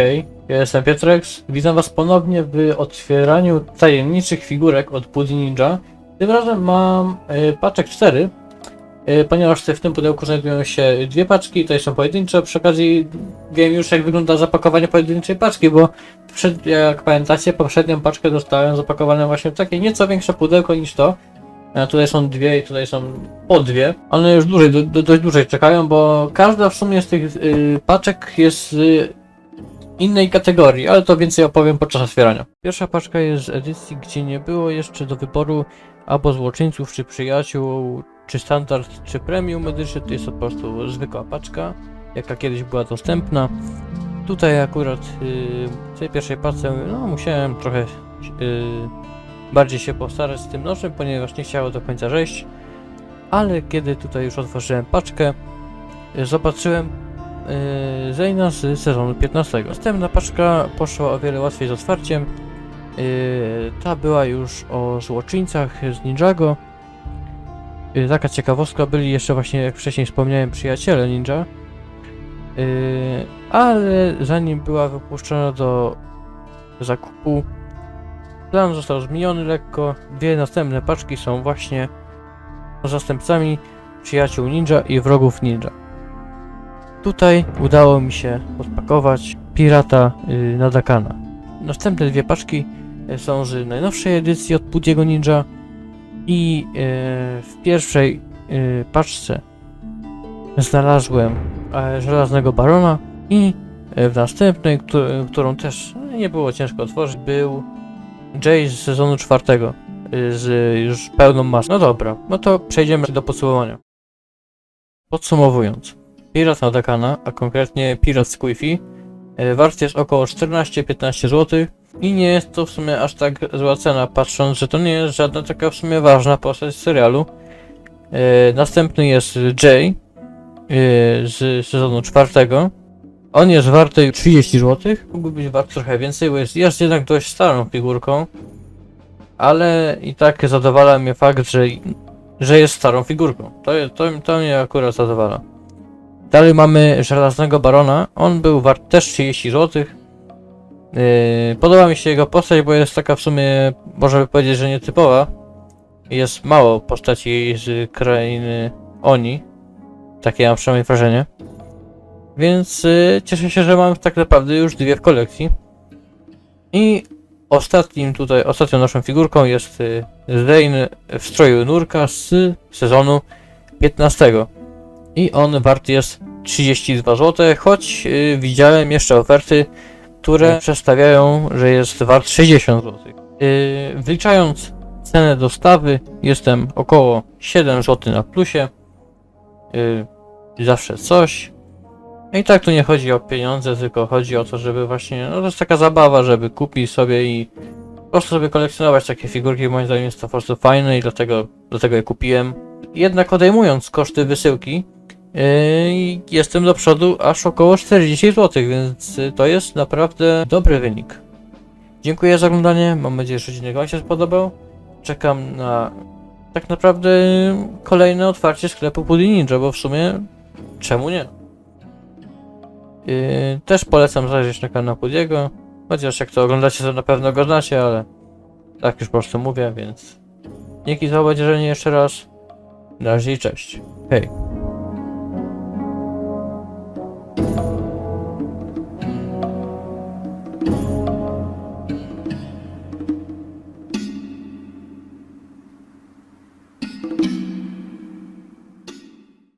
Hej, ja jestem Pietreks. Witam was ponownie w otwieraniu tajemniczych figurek od Pudi Ninja. Tym razem mam y, paczek 4, y, ponieważ w tym pudełku znajdują się dwie paczki, tutaj są pojedyncze. Przy okazji wiem już jak wygląda zapakowanie pojedynczej paczki, bo przed, jak pamiętacie, poprzednią paczkę dostałem zapakowaną właśnie w takie nieco większe pudełko niż to. A tutaj są dwie i tutaj są po dwie. One już dłużej, do, dość dłużej czekają, bo każda w sumie z tych y, paczek jest y, innej kategorii, ale to więcej opowiem podczas otwierania. Pierwsza paczka jest z edycji, gdzie nie było jeszcze do wyboru albo złoczyńców, czy przyjaciół, czy standard, czy premium edytion. To jest po prostu zwykła paczka, jaka kiedyś była dostępna. Tutaj akurat yy, w tej pierwszej paczce no, musiałem trochę yy, bardziej się postarać z tym nożem, ponieważ nie chciało do końca zejść. Ale kiedy tutaj już otworzyłem paczkę, yy, zobaczyłem yy, Zeyna z sezonu 15. Następna paczka poszła o wiele łatwiej z otwarciem. Yy, ta była już o złoczyńcach z Ninjago. Yy, taka ciekawostka, byli jeszcze właśnie, jak wcześniej wspomniałem, przyjaciele Ninja. Yy, ale zanim była wypuszczona do zakupu, plan został zmieniony lekko. Dwie następne paczki są właśnie zastępcami przyjaciół ninja i wrogów ninja. Tutaj udało mi się odpakować pirata yy, Nadakana. Następne dwie paczki y, są z najnowszej edycji od Pudiego Ninja i yy, w pierwszej paczce znalazłem e, Żelaznego Barona i e, w następnej, któ- którą też nie było ciężko otworzyć, był Jay z sezonu czwartego y, z już pełną masą. No dobra, no to przejdziemy do podsumowania. Podsumowując. Pirat Nadakana, a konkretnie Pirat Squiffy, e, wart jest około 14-15 zł i nie jest to w sumie aż tak zła cena, patrząc, że to nie jest żadna taka w sumie ważna postać z serialu. E, Następny jest Jay e, z sezonu czwartego. On jest warty 30 zł, mógłby być wart trochę więcej, bo jest, jest jednak dość starą figurką, ale i tak zadowala mnie fakt, że, że jest starą figurką. To, to, to mnie akurat zadowala. Dalej mamy Żelaznego Barona. On był wart też 30 zł. Yy, podoba mi się jego postać, bo jest taka w sumie, można by powiedzieć, że nietypowa. Jest mało postaci z krainy Oni. Takie mam przynajmniej wrażenie. Więc yy, cieszę się, że mam tak naprawdę już dwie w kolekcji. I ostatnim tutaj, ostatnią naszą figurką jest yy, Zane w stroju nurka z sezonu 15. I on wart jest 32 zł, choć yy, widziałem jeszcze oferty, które przedstawiają, że jest wart 60 zł. Yy, wliczając cenę dostawy, jestem około 7 zł na plusie. Yy, zawsze coś. No I tak tu nie chodzi o pieniądze, tylko chodzi o to, żeby właśnie, no to jest taka zabawa, żeby kupić sobie i po prostu sobie kolekcjonować takie figurki, moim zdaniem jest to po prostu fajne i dlatego, dlatego je kupiłem. Jednak odejmując koszty wysyłki, jestem do przodu aż około 40 zł, więc y, to jest naprawdę dobry wynik. Dziękuję za oglądanie, mam nadzieję, że odcinek Wam się spodobał. Czekam na tak naprawdę kolejne otwarcie sklepu Pudding Ninja, bo w sumie czemu nie? Yy, też polecam zajrzeć na kanał Pudiego, chociaż jak to oglądacie to na pewno go znacie, ale tak już po prostu mówię, więc dzięki za obejrzenie jeszcze raz. Na razie i cześć. Hej.